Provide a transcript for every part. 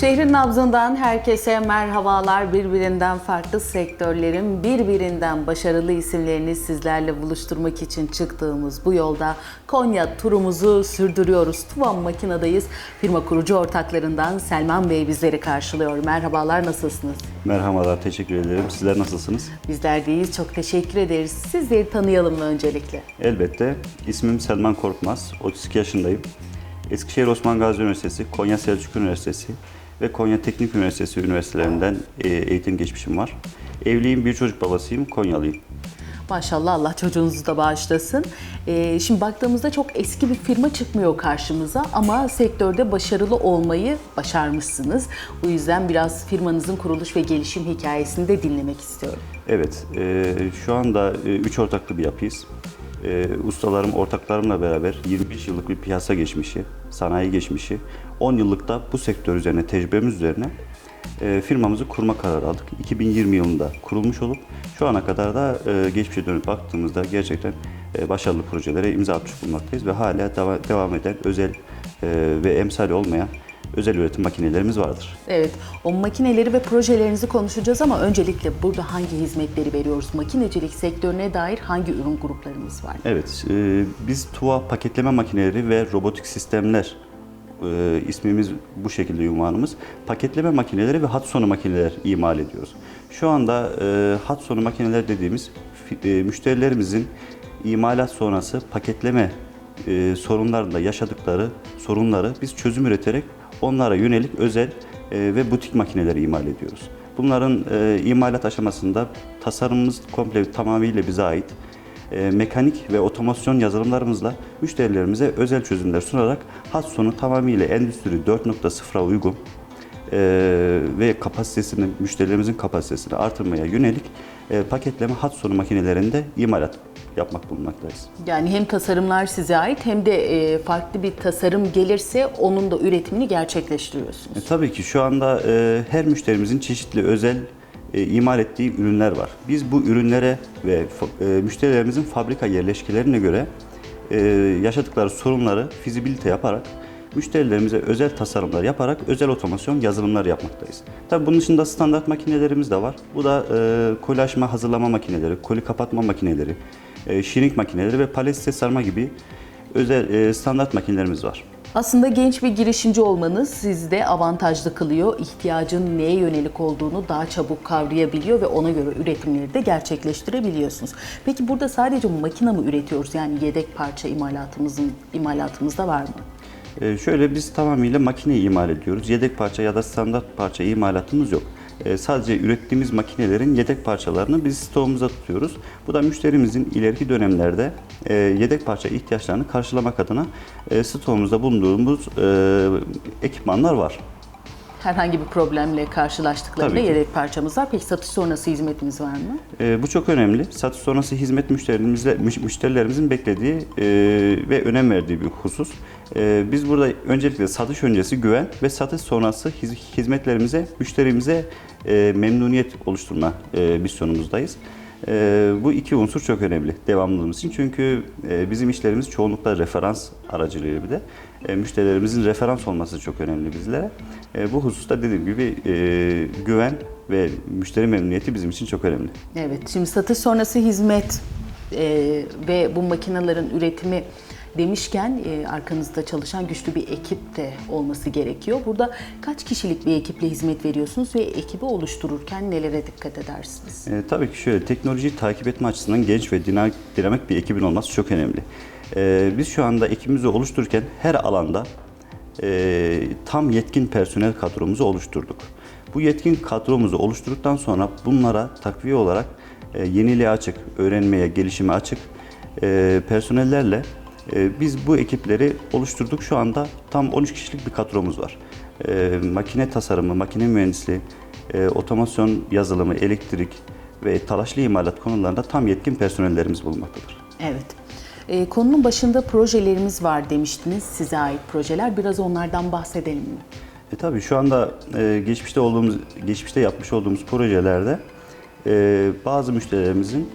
Şehrin nabzından herkese merhabalar. Birbirinden farklı sektörlerin birbirinden başarılı isimlerini sizlerle buluşturmak için çıktığımız bu yolda Konya turumuzu sürdürüyoruz. Tuvan Makina'dayız. Firma kurucu ortaklarından Selman Bey bizleri karşılıyor. Merhabalar, nasılsınız? Merhabalar, teşekkür ederim. Sizler nasılsınız? Bizler deyiz. Çok teşekkür ederiz. Sizleri tanıyalım mı öncelikle? Elbette. İsmim Selman Korkmaz. 32 yaşındayım. Eskişehir Osman Gazi Üniversitesi, Konya Selçuk Üniversitesi ve Konya Teknik Üniversitesi üniversitelerinden e, eğitim geçmişim var. Evliyim, bir çocuk babasıyım, Konyalıyım. Maşallah Allah çocuğunuzu da bağışlasın. Ee, şimdi baktığımızda çok eski bir firma çıkmıyor karşımıza ama sektörde başarılı olmayı başarmışsınız. Bu yüzden biraz firmanızın kuruluş ve gelişim hikayesini de dinlemek istiyorum. Evet, e, şu anda 3 ortaklı bir yapıyız. E, ustalarım, ortaklarımla beraber 25 yıllık bir piyasa geçmişi, sanayi geçmişi, 10 yıllık da bu sektör üzerine, tecrübemiz üzerine e, firmamızı kurma kararı aldık. 2020 yılında kurulmuş olup şu ana kadar da e, geçmişe dönüp baktığımızda gerçekten e, başarılı projelere imza atmış bulunmaktayız ve hala deva- devam eden özel e, ve emsali olmayan özel üretim makinelerimiz vardır. Evet, o makineleri ve projelerinizi konuşacağız ama öncelikle burada hangi hizmetleri veriyoruz? Makinecilik sektörüne dair hangi ürün gruplarımız var? Evet, e, biz TUA paketleme makineleri ve robotik sistemler e, ismimiz bu şekilde ünvanımız. Paketleme makineleri ve hat sonu makineler imal ediyoruz. Şu anda e, hat sonu makineler dediğimiz e, müşterilerimizin imalat sonrası paketleme e, sorunlarında yaşadıkları sorunları biz çözüm üreterek onlara yönelik özel ve butik makineleri imal ediyoruz. Bunların e, imalat aşamasında tasarımımız komple tamamıyla bize ait e, mekanik ve otomasyon yazılımlarımızla müşterilerimize özel çözümler sunarak hat sonu tamamıyla Endüstri 4.0'a uygun e, ve kapasitesini, müşterilerimizin kapasitesini artırmaya yönelik e, paketleme hat sonu makinelerinde imalat yapmak bulunmaktayız. Yani hem tasarımlar size ait hem de e, farklı bir tasarım gelirse onun da üretimini gerçekleştiriyorsunuz. E, tabii ki şu anda e, her müşterimizin çeşitli özel e, imal ettiği ürünler var. Biz bu ürünlere ve e, müşterilerimizin fabrika yerleşkelerine göre e, yaşadıkları sorunları fizibilite yaparak müşterilerimize özel tasarımlar yaparak özel otomasyon yazılımlar yapmaktayız. Tabii bunun dışında standart makinelerimiz de var. Bu da e, koli açma hazırlama makineleri, koli kapatma makineleri, e, shrink makineleri ve palet sarma gibi özel e, standart makinelerimiz var. Aslında genç bir girişimci olmanız sizde avantajlı kılıyor. İhtiyacın neye yönelik olduğunu daha çabuk kavrayabiliyor ve ona göre üretimleri de gerçekleştirebiliyorsunuz. Peki burada sadece makine mi üretiyoruz? Yani yedek parça imalatımızın imalatımızda var mı? Ee, şöyle biz tamamıyla makine imal ediyoruz. Yedek parça ya da standart parça imalatımız yok. Ee, sadece ürettiğimiz makinelerin yedek parçalarını biz stoğumuza tutuyoruz. Bu da müşterimizin ileriki dönemlerde e, yedek parça ihtiyaçlarını karşılamak adına e, stoğumuzda bulunduğumuz e, ekipmanlar var. Herhangi bir problemle karşılaştıklarında yedek parçamız var. Peki satış sonrası hizmetimiz var mı? E, bu çok önemli. Satış sonrası hizmet müşterilerimizle, müş- müşterilerimizin beklediği e, ve önem verdiği bir husus. E, biz burada öncelikle satış öncesi güven ve satış sonrası hiz- hizmetlerimize, müşterimize e, memnuniyet oluşturma e, misyonumuzdayız. E, bu iki unsur çok önemli devamlılığımız için. Çünkü e, bizim işlerimiz çoğunlukla referans aracılığıyla bir de. Müşterilerimizin referans olması çok önemli bizlere. Bu hususta dediğim gibi güven ve müşteri memnuniyeti bizim için çok önemli. Evet, şimdi satış sonrası hizmet ve bu makinelerin üretimi demişken e, arkanızda çalışan güçlü bir ekip de olması gerekiyor. Burada kaç kişilik bir ekiple hizmet veriyorsunuz ve ekibi oluştururken nelere dikkat edersiniz? E, tabii ki şöyle teknolojiyi takip etme açısından genç ve dinamik, bir ekibin olması çok önemli. E, biz şu anda ekibimizi oluştururken her alanda e, tam yetkin personel kadromuzu oluşturduk. Bu yetkin kadromuzu oluşturduktan sonra bunlara takviye olarak e, yeniliğe açık, öğrenmeye, gelişime açık e, personellerle biz bu ekipleri oluşturduk. Şu anda tam 13 kişilik bir kadromuz var. E, makine tasarımı, makine mühendisliği, e, otomasyon yazılımı, elektrik ve talaşlı imalat konularında tam yetkin personellerimiz bulunmaktadır. Evet. E, konunun başında projelerimiz var demiştiniz, size ait projeler. Biraz onlardan bahsedelim mi? E tabii şu anda e, geçmişte olduğumuz, geçmişte yapmış olduğumuz projelerde e, bazı müşterilerimizin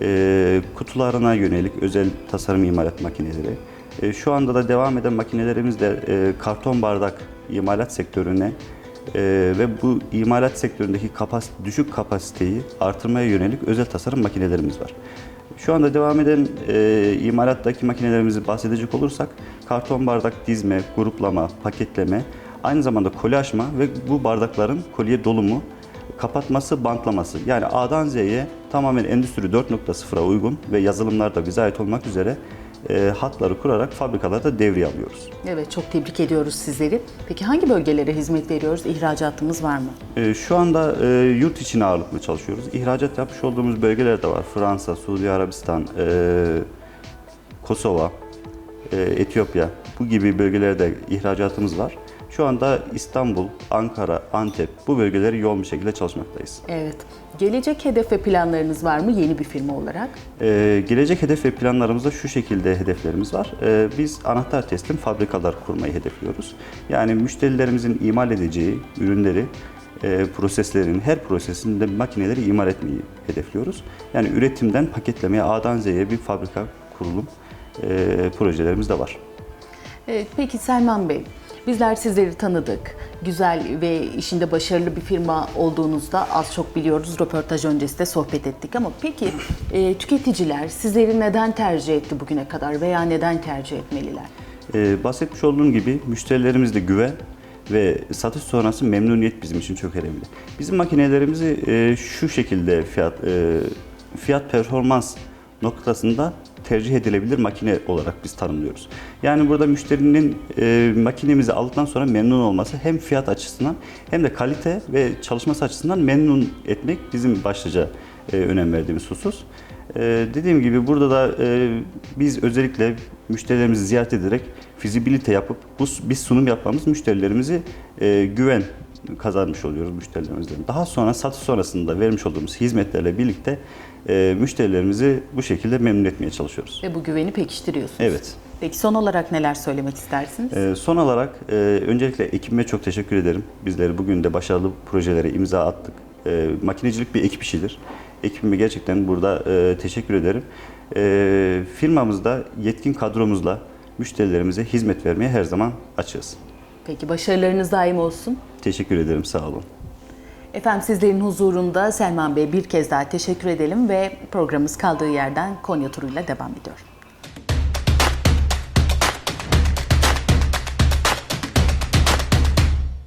e, kutularına yönelik özel tasarım imalat makineleri, e, şu anda da devam eden makinelerimiz de e, karton bardak imalat sektörüne Ee, ve bu imalat sektöründeki kapas düşük kapasiteyi artırmaya yönelik özel tasarım makinelerimiz var. Şu anda devam eden e, imalattaki makinelerimizi bahsedecek olursak karton bardak dizme, gruplama, paketleme, aynı zamanda koli açma ve bu bardakların koliye dolumu, kapatması, bantlaması. Yani A'dan Z'ye tamamen Endüstri 4.0'a uygun ve yazılımlarda bize ait olmak üzere e, hatları kurarak fabrikalarda devreye alıyoruz. Evet çok tebrik ediyoruz sizleri. Peki hangi bölgelere hizmet veriyoruz? İhracatımız var mı? E, Şu anda e, yurt içine ağırlıklı çalışıyoruz. İhracat yapmış olduğumuz bölgeler de var. Fransa, Suudi Arabistan, e, Kosova, e, Etiyopya bu gibi bölgelerde ihracatımız var. Şu anda İstanbul, Ankara, Antep bu bölgeleri yoğun bir şekilde çalışmaktayız. Evet. Gelecek hedef ve planlarınız var mı yeni bir firma olarak? Ee, gelecek hedef ve planlarımızda şu şekilde hedeflerimiz var. Ee, biz anahtar teslim fabrikalar kurmayı hedefliyoruz. Yani müşterilerimizin imal edeceği ürünleri, e, proseslerin, her prosesinde makineleri imal etmeyi hedefliyoruz. Yani üretimden paketlemeye A'dan Z'ye bir fabrika kurulum e, projelerimiz de var. Evet, peki Selman Bey, bizler sizleri tanıdık. Güzel ve işinde başarılı bir firma olduğunuzda az çok biliyoruz. Röportaj öncesi de sohbet ettik ama peki e, tüketiciler sizleri neden tercih etti bugüne kadar veya neden tercih etmeliler? Ee, bahsetmiş olduğum gibi müşterilerimizde güven ve satış sonrası memnuniyet bizim için çok önemli. Bizim makinelerimizi e, şu şekilde fiyat e, fiyat performans noktasında tercih edilebilir makine olarak biz tanımlıyoruz. Yani burada müşterinin e, makinemizi aldıktan sonra memnun olması hem fiyat açısından hem de kalite ve çalışması açısından memnun etmek bizim başlıca e, önem verdiğimiz husus. Ee, dediğim gibi burada da e, biz özellikle müşterilerimizi ziyaret ederek fizibilite yapıp bu biz sunum yapmamız müşterilerimizi e, güven kazanmış oluyoruz müşterilerimizden. Daha sonra satış sonrasında vermiş olduğumuz hizmetlerle birlikte e, müşterilerimizi bu şekilde memnun etmeye çalışıyoruz. Ve bu güveni pekiştiriyorsunuz. Evet. Peki son olarak neler söylemek istersiniz? Ee, son olarak e, öncelikle ekibime çok teşekkür ederim. Bizleri bugün de başarılı projelere imza attık. E, makinecilik bir ekip işidir. Ekibime gerçekten burada e, teşekkür ederim. E, firmamızda yetkin kadromuzla müşterilerimize hizmet vermeye her zaman açığız. Peki başarılarınız daim olsun. Teşekkür ederim, sağ olun. Efendim sizlerin huzurunda Selman Bey bir kez daha teşekkür edelim ve programımız kaldığı yerden Konya turuyla devam ediyor.